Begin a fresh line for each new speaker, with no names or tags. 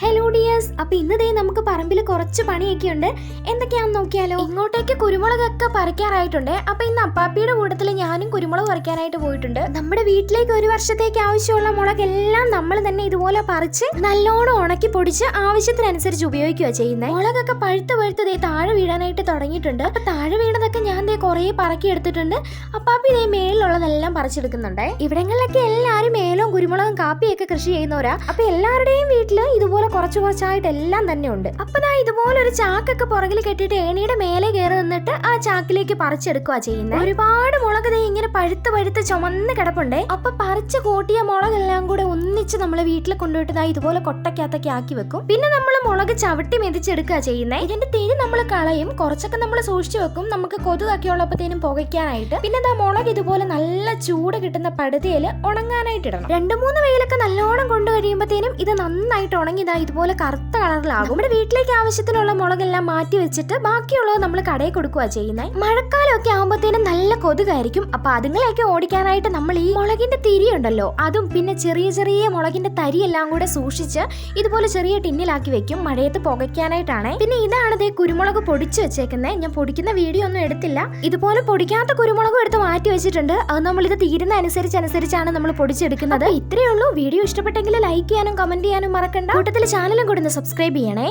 Hey, dears അപ്പൊ ഇന്ന് ദേ നമുക്ക് പറമ്പിൽ കുറച്ച് പണിയൊക്കെ ഉണ്ട് എന്തൊക്കെയാന്ന് നോക്കിയാലോ? ഇങ്ങോട്ടേക്ക് കുരുമുളകൊക്കെ പറിക്കാറായിട്ടുണ്ട്. അപ്പൊ ഇന്ന് അപ്പാപ്പിയുടെ കൂട്ടത്തിൽ ഞാനും കുരുമുളക് പറിക്കാനായിട്ട് പോയിട്ടുണ്ട്. നമ്മുടെ വീട്ടിലേക്ക് ഒരു വർഷത്തേക്ക് ആവശ്യമുള്ള മുളകെല്ലാം നമ്മൾ തന്നെ ഇതുപോലെ പറിച്ച് നല്ലോണം ഉണക്കി പൊടിച്ച് ആവശ്യത്തിനനുസരിച്ച് ഉപയോഗിക്കുക ചെയ്യുന്നത് മുളകൊക്കെ പഴുത്ത് പഴുത്ത് ദേ താഴെ വീഴാനായിട്ട് തുടങ്ങിയിട്ടുണ്ട്. അപ്പൊ താഴെ വീണതൊക്കെ ഞാൻ ദേ കുറേ പറക്കി എടുത്തിട്ടുണ്ട്. അപ്പാപ്പി ദേ മേളിലുള്ളതെല്ലാം പറിച്ചെടുക്കുന്നുണ്ട്. ഇവിടങ്ങളിലൊക്കെ എല്ലാവരും മേലും കുരുമുളകും കാപ്പിയൊക്കെ കൃഷി ചെയ്യുന്നവരാ. അപ്പൊ എല്ലാവരുടെയും വീട്ടിൽ ഇതുപോലെ കുറച്ച് കുറച്ചായിട്ട് എല്ലാം തന്നെ ഉണ്ട് അപ്പൊ ഞാൻ ഇതുപോലെ ഒരു ചാക്കൊക്കെ പുറകിൽ കെട്ടിയിട്ട് ഏണിയുടെ മേലെ കയറി നിന്നിട്ട് ആ ചാക്കിലേക്ക് പറിച്ചെടുക്കുക ചെയ്യുന്നത് ഒരുപാട് മുളക് ദേ ഇങ്ങനെ പഴുത്ത് പഴുത്ത് ചുമന്ന് കിടപ്പുണ്ടേ. അപ്പൊ പറിച്ച് കൂട്ടിയ മുളകെല്ലാം കൂടെ ഒന്നിച്ച് നമ്മൾ വീട്ടിൽ കൊണ്ടുപോയിട്ട് ഇതുപോലെ കൊട്ടക്കകത്തൊക്കെ ആക്കി വെക്കും. പിന്നെ നമ്മൾ മുളക് ചവിട്ടി മെതിച്ചെടുക്കുക ചെയ്യുന്നത് ഇതിന്റെ തിരി നമ്മൾ കളയും. കുറച്ചൊക്കെ നമ്മൾ സൂക്ഷിച്ചു വെക്കും. നമുക്ക് കൊതുകൊക്കെ ഉള്ളപ്പോഴത്തേനും പുകയ്ക്കാനായിട്ട്. പിന്നെ ആ മുളക് ഇതുപോലെ നല്ല ചൂട് കിട്ടുന്ന പടുതയിൽ ഉണങ്ങാനായിട്ട് ഇടണം. രണ്ടു മൂന്ന് വെയിലൊക്കെ നല്ലോണം കൊണ്ടു കഴിയുമ്പോഴത്തേനും ഇത് നന്നായിട്ട് ഉണങ്ങി ഇതാ ഇതുപോലെ കറുത്ത കളറിലാകും. നമ്മുടെ വീട്ടിലേക്ക് ആവശ്യത്തിനുള്ള മുളകെല്ലാം മാറ്റി വെച്ചിട്ട് ബാക്കിയുള്ളത് നമ്മൾ കടയിൽ കൊടുക്കുക ചെയ്യുന്നത് മഴക്കാലമൊക്കെ ആകുമ്പോഴത്തേനും നല്ല കൊതുകായിരിക്കും. അപ്പൊ അതുങ്ങളെയൊക്കെ ഓടിക്കാനായിട്ട് നമ്മൾ ഈ മുളകിന്റെ തിരി ഉണ്ടല്ലോ അതും പിന്നെ ചെറിയ ചെറിയ മുളകിന്റെ തരി എല്ലാം കൂടെ സൂക്ഷിച്ച് ഇതുപോലെ ചെറിയ ടിന്നിലാക്കി വെക്കും മഴയത്ത് പുകയ്ക്കാനായിട്ടാണ്. പിന്നെ ഇതാണ് ഇതേ കുരുമുളക് പൊടിച്ചു വെച്ചേക്കുന്നത് ഞാൻ പൊടിക്കുന്ന വീഡിയോ ഒന്നും എടുത്തില്ല. ഇതുപോലെ പൊടിക്കാത്ത കുരുമുളകും എടുത്ത് മാറ്റി വെച്ചിട്ടുണ്ട്. അത് നമ്മൾ ഇത് തീരുന്ന അനുസരിച്ച് അനുസരിച്ചാണ് നമ്മൾ പൊടിച്ചെടുക്കുന്നത്. ഇത്രയേ ഉള്ളൂ. വീഡിയോ ഇഷ്ടപ്പെട്ടെങ്കിൽ ലൈക്ക് ചെയ്യാനും കമന്റ് ചെയ്യാനും മറക്കണ്ട. കൂട്ടത്തിൽ ചാനലും കൂടെ ഒന്ന് സബ്സ്ക്രൈബ് ചെയ്യണേ.